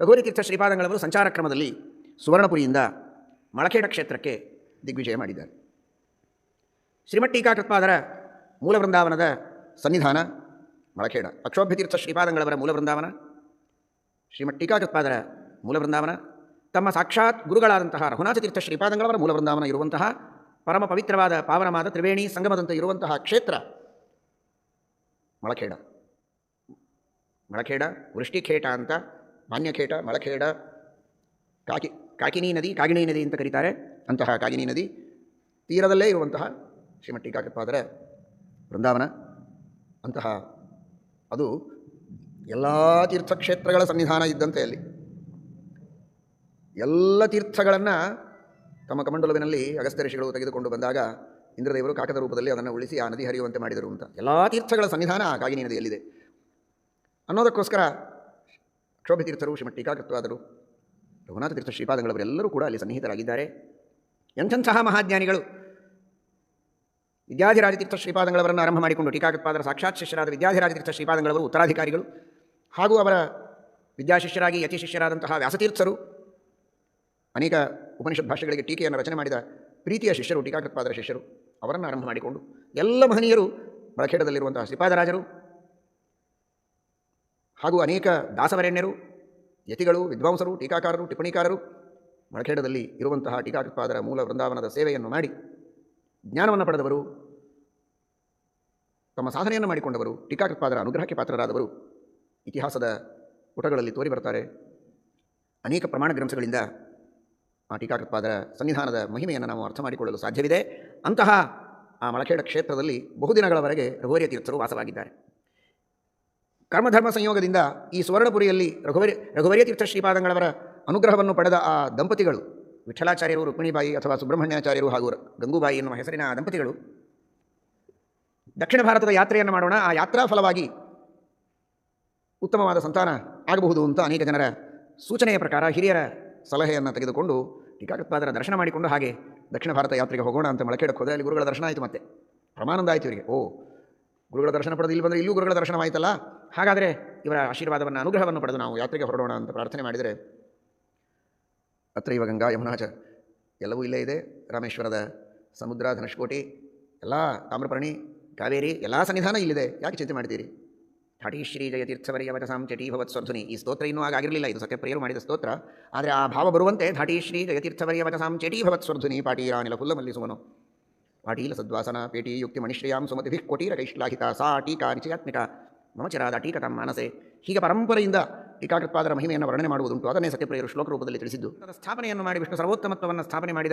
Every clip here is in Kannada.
ರಘುವರಿ ತೀರ್ಥ ಶ್ರೀಪಾದಂಗಳವರು ಸಂಚಾರ ಕ್ರಮದಲ್ಲಿ ಸುವರ್ಣಪುರಿಯಿಂದ ಮಳಖೇಡ ಕ್ಷೇತ್ರಕ್ಕೆ ದಿಗ್ವಿಜಯ ಮಾಡಿದ್ದಾರೆ. ಶ್ರೀಮಠ್ ಟೀಕಾಕೃತ್ಪಾದರ ಮೂಲ ವೃಂದಾವನದ ಸನ್ನಿಧಾನ ಮಳಖೇಡ ಅಕ್ಷೋಭ್ಯತೀರ್ಥ ಶ್ರೀಪಾದಂಗಳವರ ಮೂಲ ವೃಂದಾವನ ಶ್ರೀಮಠ್ ಟೀಕಾಕೃತ್ಪಾದರ ಮೂಲ ತಮ್ಮ ಸಾಕ್ಷಾತ್ ಗುರುಗಳಾದಂತಹ ರಘುನಾಥ ತೀರ್ಥ ಶ್ರೀಪಾದಂಗಳವರ ಮೂಲ ವೃಂದಾವನ ಇರುವಂತಹ ಪರಮ ಪವಿತ್ರವಾದ ಪಾವನವಾದ ತ್ರಿವೇಣಿ ಸಂಗಮದಂತೆ ಇರುವಂತಹ ಕ್ಷೇತ್ರ ಮಳಖೇಡ ಮಳಖೇಡ ವೃಷ್ಟಿಖೇಟ ಅಂತ ಮಾನ್ಯಖೇಟ ಮಳಖೇಡ ಕಾಕಿ, ಕಾಕಿನಿ ನದಿ, ಕಾಗಿಣಿ ನದಿ ಅಂತ ಕರೀತಾರೆ. ಅಂತಹ ಕಾಗಿನಿ ನದಿ ತೀರದಲ್ಲೇ ಇರುವಂತಹ ಶ್ರೀಮಟ್ಟಿ ಕಾಕಪ್ಪಾದರೆ ವೃಂದಾವನ. ಅಂತಹ ಅದು ಎಲ್ಲ ತೀರ್ಥಕ್ಷೇತ್ರಗಳ ಸನ್ನಿಧಾನ ಇದ್ದಂತೆ ಅಲ್ಲಿ. ಎಲ್ಲ ತೀರ್ಥಗಳನ್ನು ತಮ್ಮ ಕಮಂಡಲುವಿನಲ್ಲಿ ಅಗಸ್ತ್ಯ ಋಷಿಗಳು ತೆಗೆದುಕೊಂಡು ಬಂದಾಗ ಇಂದ್ರದೇವರು ಕಾಕದ ರೂಪದಲ್ಲಿ ಅದನ್ನು ಉಳಿಸಿ ಆ ನದಿ ಹರಿಯುವಂತೆ ಮಾಡಿದರು ಅಂತ. ಎಲ್ಲ ತೀರ್ಥಗಳ ಸನ್ನಿಧಾನ ಆ ಕಾಗಿನಿ ನದಿಯಲ್ಲಿದೆ. ಅನ್ನೋದಕ್ಕೋಸ್ಕರ ಕ್ಷೋಭತೀರ್ಥರು ಶ್ರೀಮಠ್ ಟೀಕಾಕೃತ್ವಾದರು ರಘುನಾಥ ತೀರ್ಥ ಶ್ರೀಪಾದಗಳವರೆಲ್ಲರೂ ಕೂಡ ಅಲ್ಲಿ ಸನ್ನಿಹಿತರಾಗಿದ್ದಾರೆ. ಎಂಥಂತಹ ಮಹಾಜ್ಞಾನಿಗಳು? ವಿದ್ಯಾಧಿರಾಜತೀರ್ಥ ಶ್ರೀಪಾದಗಳವರನ್ನು ಆರಂಭ ಮಾಡಿಕೊಂಡು ಟೀಕಾಕೃತ್ಪಾದರ ಸಾಕ್ಷಾತ್ ಶಿಷ್ಯರಾದ ವಿದ್ಯಾಧಿರಾಜತೀರ್ಥ ಶ್ರೀಪಾದಂಗಳವರು ಉತ್ತರಾಧಿಕಾರಿಗಳು ಹಾಗೂ ಅವರ ವಿದ್ಯಾಶಿಷ್ಯರಾಗಿ ಯತಿ ಶಿಷ್ಯರಾದಂತಹ ವ್ಯಾಸತೀರ್ಥರು. ಅನೇಕ ಉಪನಿಷತ್ ಭಾಷೆಗಳಿಗೆ ಟೀಕೆಯನ್ನು ರಚನೆ ಮಾಡಿದ ಪ್ರೀತಿಯ ಶಿಷ್ಯರು ಟೀಕಾಕೃತ್ಪಾದರ ಶಿಷ್ಯರು ಅವರನ್ನು ಆರಂಭ ಮಾಡಿಕೊಂಡು ಎಲ್ಲ ಮಹನೀಯರು ಬಳಖೇಡದಲ್ಲಿರುವಂತಹ ಶ್ರೀಪಾದರಾಜರು ಹಾಗೂ ಅನೇಕ ದಾಸವರೆಣ್ಯರು, ಯತಿಗಳು, ವಿದ್ವಾಂಸರು, ಟೀಕಾಕಾರರು, ಟಿಪ್ಪಣಿಕಾರರು ಮಳಖೇಡದಲ್ಲಿ ಇರುವಂತಹ ಟೀಕಾಕೃತ್ಪಾದರ ಮೂಲ ವೃಂದಾವನದ ಸೇವೆಯನ್ನು ಮಾಡಿ ಜ್ಞಾನವನ್ನು ಪಡೆದವರು, ತಮ್ಮ ಸಾಧನೆಯನ್ನು ಮಾಡಿಕೊಂಡವರು, ಟೀಕಾಕೃತ್ಪಾದರ ಅನುಗ್ರಹಕ್ಕೆ ಪಾತ್ರರಾದವರು ಇತಿಹಾಸದ ಪುಟಗಳಲ್ಲಿ ತೋರಿ ಬರ್ತಾರೆ. ಅನೇಕ ಪ್ರಮಾಣ ಗ್ರಂಥಗಳಿಂದ ಆ ಟೀಕಾಕೃತ್ಪಾದರ ಸನ್ನಿಧಾನದ ಮಹಿಮೆಯನ್ನು ನಾವು ಅರ್ಥ ಮಾಡಿಕೊಳ್ಳಲು ಸಾಧ್ಯವಿದೆ. ಅಂತಹ ಆ ಮಳಖೇಡ ಕ್ಷೇತ್ರದಲ್ಲಿ ಬಹುದಿನಗಳವರೆಗೆ ರಘುವರಿಯ ತೀರ್ಥರು ವಾಸವಾಗಿದ್ದಾರೆ. ಕರ್ಮಧರ್ಮ ಸಂಯೋಗದಿಂದ ಈ ಸುವರ್ಣಪುರಿಯಲ್ಲಿ ರಘುವರಿ, ರಘುವರಿಯ ತೀರ್ಥ ಶ್ರೀಪಾದಂಗಳವರ ಅನುಗ್ರಹವನ್ನು ಪಡೆದ ಆ ದಂಪತಿಗಳು, ವಿಠಲಾಚಾರ್ಯರು, ರುಕ್ಮಿಣಿಬಾಯಿ ಅಥವಾ ಸುಬ್ರಹ್ಮಣ್ಯಾಚಾರ್ಯರು ಹಾಗೂ ಗಂಗೂಬಾಯಿ ಎನ್ನುವ ಹೆಸರಿನ ಆ ದಂಪತಿಗಳು, ದಕ್ಷಿಣ ಭಾರತದ ಯಾತ್ರೆಯನ್ನು ಮಾಡೋಣ, ಆ ಯಾತ್ರಾ ಫಲವಾಗಿ ಉತ್ತಮವಾದ ಸಂತಾನ ಆಗಬಹುದು ಅಂತ ಅನೇಕ ಜನರ ಸೂಚನೆಯ ಪ್ರಕಾರ ಹಿರಿಯರ ಸಲಹೆಯನ್ನು ತೆಗೆದುಕೊಂಡು ಟೀಕಾಕೃತ್ಪಾದರ ದರ್ಶನ ಮಾಡಿಕೊಂಡು ಹಾಗೆ ದಕ್ಷಿಣ ಭಾರತ ಯಾತ್ರೆಗೆ ಹೋಗೋಣ ಅಂತ ಮೊಳಕೆಡಕ್ಕೆ ಹೋದರೆ ಅಲ್ಲಿ ಗುರುಗಳ ದರ್ಶನ ಆಯಿತು ಮತ್ತೆ. ಪ್ರಮಾನಂದ ಆಯಿತು ಇವರಿಗೆ. ಓ, ಗುರುಗಳ ದರ್ಶನ ಪಡೆದು ಇಲ್ಲಿ ಬಂದರೆ ಇಲ್ಲೂ ಗುರುಗಳ ದರ್ಶನವಾಯಿತಲ್ಲ? ಹಾಗಾದರೆ ಇವರ ಆಶೀರ್ವಾದವನ್ನು, ಅನುಗ್ರಹವನ್ನು ಪಡೆದು ನಾವು ಯಾತ್ರೆಗೆ ಹೊರಡೋಣ ಅಂತ ಪ್ರಾರ್ಥನೆ ಮಾಡಿದರೆ ಅತ್ರ ಅತ್ರೈವ ಗಂಗಾ ಯಮುನಾಚ, ಎಲ್ಲವೂ ಇಲ್ಲೇ ಇದೆ. ರಾಮೇಶ್ವರದ ಸಮುದ್ರ, ಧನುಷ್ಕೋಟಿ, ಎಲ್ಲ ತಾಮ್ರಪರ್ಣಿ, ಕಾವೇರಿ, ಎಲ್ಲ ಸನ್ನಿಧಾನ ಇಲ್ಲಿದೆ. ಯಾಕೆ ಚಿಂತೆ ಮಾಡ್ತೀರಿ? ಠಾಟಿ ಶ್ರೀ ಜಯತೀರ್ಥವರಿಯ ವಚಸಾಂ ಚಟಿ ಈ ಸ್ತೋತ್ರ ಇನ್ನೂ ಆಗಿರಲಿಲ್ಲ. ಇದು ಸತ್ಯಪ್ರಿಯರು ಮಾಡಿದ ಸ್ತೋತ್ರ. ಆದರೆ ಆ ಭಾವ ಬರುವಂತೆ ಧಾಟಿ ಶ್ರೀ ಜಯತೀರ್ಥವರಿಯ ವಚಸಾಂ ಚಟಿ ಭವತ್ ಸ್ವರ್ಧುನಿ ಪಾಟೀರಾನಿಲ ಫುಲ್ಲಮಲ್ಲಿ ಮಲ್ಲಿಸುವನು ಪಾಟೀಲ ಸದ್ವಾಸನ, ಪೇಟಿ, ಯುಕ್ತಿ, ಮಣಿಶ್ರಿಯಾಂ, ಸುಮತಿಭಿ ಕೋಟೀರ ಕೈಶ್ಲಾಹಿತ ಸಾ, ಟೀಕಾ ನಿಚಯಾತ್ಮಿಕ ಮಮಚರಾದ ಟೀಕತಂ ಮಾನಸೆ ಹೀಗೆ ಪರಂಪರೆಯಿಂದ ಟೀಕಾಕೃತ್ಪಾದರ ಮಹಿಮೆಯನ್ನು ವರ್ಣನೆ ಮಾಡುವುದುಂಟು. ಅದನ್ನೇ ಸತ್ಯಪ್ರಿಯರು ಶ್ಲೋಕ ರೂಪದಲ್ಲಿ ತಿಳಿಸಿದ್ದು. ಅದರ ಸ್ಥಾಪನೆಯನ್ನು ಮಾಡಿ ವಿಷ್ಣು ಸರ್ವೋತ್ತಮತ್ವವನ್ನು ಸ್ಥಾಪನೆ ಮಾಡಿದ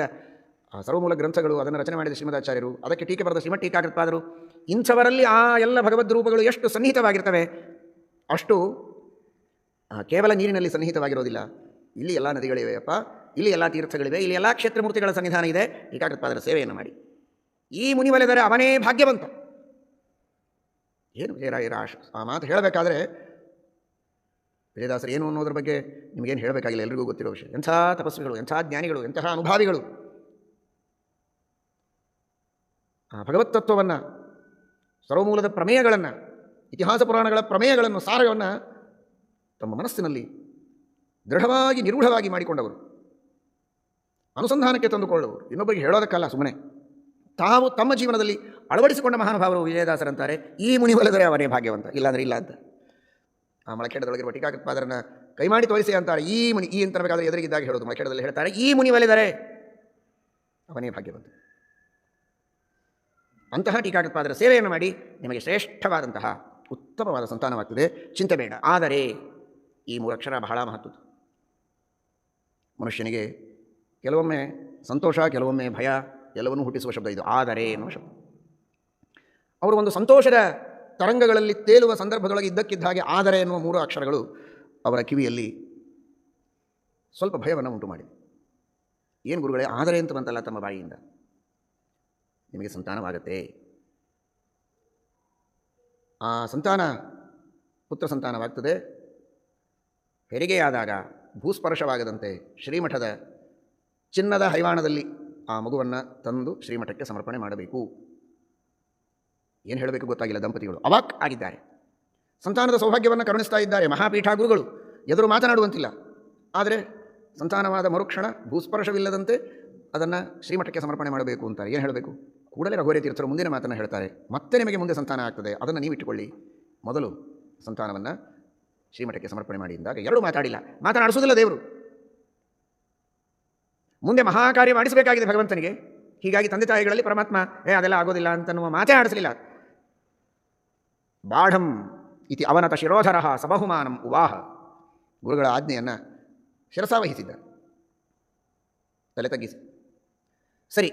ಸರ್ವಮೂಲ ಗ್ರಂಥಗಳು, ಅದನ್ನು ರಚನೆ ಮಾಡಿದ ಶ್ರೀಮದಾಚಾರ್ಯರು. ಅದಕ್ಕೆ ಟೀಕೆ ಬರೆದ ಶ್ರೀಮಠ ಟೀಕಾಕೃತ್ಪಾದರು ಇಂಥವರಲ್ಲಿ ಆ ಎಲ್ಲ ಭಗವದ್ ರೂಪಗಳು ಎಷ್ಟು ಸನ್ನಿಹಿತವಾಗಿರ್ತವೆ? ಅಷ್ಟು ಕೇವಲ ನೀರಿನಲ್ಲಿ ಸನ್ನಿಹಿತವಾಗಿರೋದಿಲ್ಲ. ಇಲ್ಲಿ ಎಲ್ಲ ನದಿಗಳಿವೆಯಪ್ಪ. ಇಲ್ಲಿ ಎಲ್ಲ ತೀರ್ಥಗಳಿವೆ. ಇಲ್ಲಿ ಎಲ್ಲ ಕ್ಷೇತ್ರಮೂರ್ತಿಗಳ ಸನ್ನಿಧಾನ ಇದೆ. ಟೀಕಾಕೃತ್ಪಾದರ ಸೇವೆಯನ್ನು ಮಾಡಿ. ಈ ಮುನಿವಲೆದರೆ ಅವನೇ ಭಾಗ್ಯವಂತ. ಏನು ಏರ ಆಶ ಆ ಮಾತು ಹೇಳಬೇಕಾದ್ರೆ ವಿಜಯದಾಸರು ಏನು ಅನ್ನೋದ್ರ ಬಗ್ಗೆ ನಿಮಗೇನು ಹೇಳಬೇಕಾಗಿಲ್ಲ ಎಲ್ರಿಗೂ ಗೊತ್ತಿರೋ ವಿಷಯ. ಎಂಥ ತಪಸ್ವಿಗಳು, ಎಂಥ ಜ್ಞಾನಿಗಳು, ಎಂತಹ ಅನುಭಾವಿಗಳು. ಆ ಭಗವತ್ತತ್ವವನ್ನು ಸರ್ವಮೂಲದ ಪ್ರಮೇಯಗಳನ್ನು, ಇತಿಹಾಸ ಪುರಾಣಗಳ ಪ್ರಮೇಯಗಳನ್ನು ಸಾರವನ್ನು ತಮ್ಮ ಮನಸ್ಸಿನಲ್ಲಿ ದೃಢವಾಗಿ, ನಿರೂಢವಾಗಿ ಮಾಡಿಕೊಂಡವರು. ಅನುಸಂಧಾನಕ್ಕೆ ತಂದುಕೊಳ್ಳುವರು ಇನ್ನೊಬ್ಬರಿಗೆ ಹೇಳೋದಕ್ಕಲ್ಲ ಸುಮ್ಮನೆ. ತಾವು ತಮ್ಮ ಜೀವನದಲ್ಲಿ ಅಳವಡಿಸಿಕೊಂಡ ಮಹಾನುಭಾವರು ವಿಜಯದಾಸರಂತಾರೆ, ಈ ಮುನಿ ಒಲಿದರೆ ಅವನೇ ಭಾಗ್ಯವಂತ, ಇಲ್ಲಾಂದ್ರೆ ಇಲ್ಲ ಅಂತ. ಆ ಮೊಳಕೆಡದೊಳಗಿರುವ ಟೀಕಾಕೃತ್ಪಾದರನ್ನ ಕೈ ಮಾಡಿ ತೋರಿಸಿ ಅಂತಾರೆ ಈ ಮುನಿ, ಈ ಅಂತ ಬೇಕಾದ್ರೆ ಎದುರಿಗಿದ್ದಾಗ ಹೇಳೋದು, ಮೊಳಕೆಡದಲ್ಲಿ ಹೇಳ್ತಾರೆ, ಈ ಮುನಿ ಒಲಿದರೆ ಅವನೇ ಭಾಗ್ಯವಂತ. ಅಂತಹ ಟೀಕಾಕೃತ್ಪಾದರ ಸೇವೆಯನ್ನು ಮಾಡಿ ನಿಮಗೆ ಶ್ರೇಷ್ಠವಾದಂತಹ ಉತ್ತಮವಾದ ಸಂತಾನವಾಗ್ತದೆ, ಚಿಂತೆ ಬೇಡ. ಆದರೆ ಈ ಮೂರಕ್ಷರ ಬಹಳ ಮಹತ್ವದ್ದು. ಮನುಷ್ಯನಿಗೆ ಕೆಲವೊಮ್ಮೆ ಸಂತೋಷ, ಕೆಲವೊಮ್ಮೆ ಭಯ ಎಲ್ಲವನ್ನೂ ಹುಟ್ಟಿಸುವ ಶಬ್ದ ಇದು. ಆದರೆ ಎನ್ನುವ ಶಬ್ದ. ಅವರು ಒಂದು ಸಂತೋಷದ ತರಂಗಗಳಲ್ಲಿ ತೇಲುವ ಸಂದರ್ಭದೊಳಗೆ ಇದ್ದಕ್ಕಿದ್ದ ಹಾಗೆ ಆದರೆ ಎನ್ನುವ ಮೂರು ಅಕ್ಷರಗಳು ಅವರ ಕಿವಿಯಲ್ಲಿ ಸ್ವಲ್ಪ ಭಯವನ್ನು ಉಂಟು ಮಾಡಿದೆ ಏನು ಗುರುಗಳೇ, ಆದರೆ ಅಂತ ಬಂತಲ್ಲ ತಮ್ಮ ಬಾಯಿಯಿಂದ? ನಿಮಗೆ ಸಂತಾನವಾಗತ್ತೆ. ಆ ಸಂತಾನ ಪುತ್ರ ಸಂತಾನವಾಗ್ತದೆ. ಹೆರಿಗೆಯಾದಾಗ ಭೂಸ್ಪರ್ಶವಾಗದಂತೆ ಶ್ರೀಮಠದ ಚಿನ್ನದ ಹೈವಾಣದಲ್ಲಿ ಆ ಮಗುವನ್ನು ತಂದು ಶ್ರೀಮಠಕ್ಕೆ ಸಮರ್ಪಣೆ ಮಾಡಬೇಕು. ಏನು ಹೇಳಬೇಕು ಗೊತ್ತಾಗಿಲ್ಲ ದಂಪತಿಗಳು. ಅವಾಕ್ ಆಗಿದ್ದಾರೆ. ಸಂತಾನದ ಸೌಭಾಗ್ಯವನ್ನು ಕರುಣಿಸ್ತಾ ಇದ್ದಾರೆ ಮಹಾಪೀಠ ಗುರುಗಳು ಎದುರು ಮಾತನಾಡುವಂತಿಲ್ಲ. ಆದರೆ ಸಂತಾನವಾದ ಮರುಕ್ಷಣ, ಭೂಸ್ಪರ್ಶವಿಲ್ಲದಂತೆ ಅದನ್ನು ಶ್ರೀಮಠಕ್ಕೆ ಸಮರ್ಪಣೆ ಮಾಡಬೇಕು ಅಂತಾರೆ. ಏನು ಹೇಳಬೇಕು? ಕೂಡಲೇ ರಘುವರಿ ತೀರ್ಥರು ಮುಂದಿನ ಮಾತನ್ನು ಹೇಳ್ತಾರೆ. ಮತ್ತೆ ನಿಮಗೆ ಮುಂದೆ ಸಂತಾನ ಆಗ್ತದೆ. ಅದನ್ನು ನೀವು ಇಟ್ಟುಕೊಳ್ಳಿ. ಮೊದಲು ಸಂತಾನವನ್ನು ಶ್ರೀಮಠಕ್ಕೆ ಸಮರ್ಪಣೆ ಮಾಡಿ ಎಂದಾಗ. ಎರಡು ಮಾತಾಡಿಲ್ಲ. ಮಾತನಾಡಿಸೋದಿಲ್ಲ ದೇವರು. ಮುಂದೆ ಮಹಾಕಾರ್ಯ ಮಾಡಿಸಬೇಕಾಗಿದೆ ಭಗವಂತನಿಗೆ. ಹೀಗಾಗಿ ತಂದೆ ತಾಯಿಗಳಲ್ಲಿ ಪರಮಾತ್ಮ, ಏ, ಅದೆಲ್ಲ ಆಗೋದಿಲ್ಲ ಅಂತನ್ನುವ ಮಾತೇ ಆಡಿಸಲಿಲ್ಲ. ಬಾಢಂ ಇತಿ ಅವನತ ಶಿರೋಧರ ಸಬಹುಮಾನಂ ಉವಾಹ. ಗುರುಗಳ ಆಜ್ಞೆಯನ್ನು ಶಿರಸಾವಹಿಸಿದ್ದ. ತಲೆ ತಗ್ಗಿಸಿ. ಸರಿ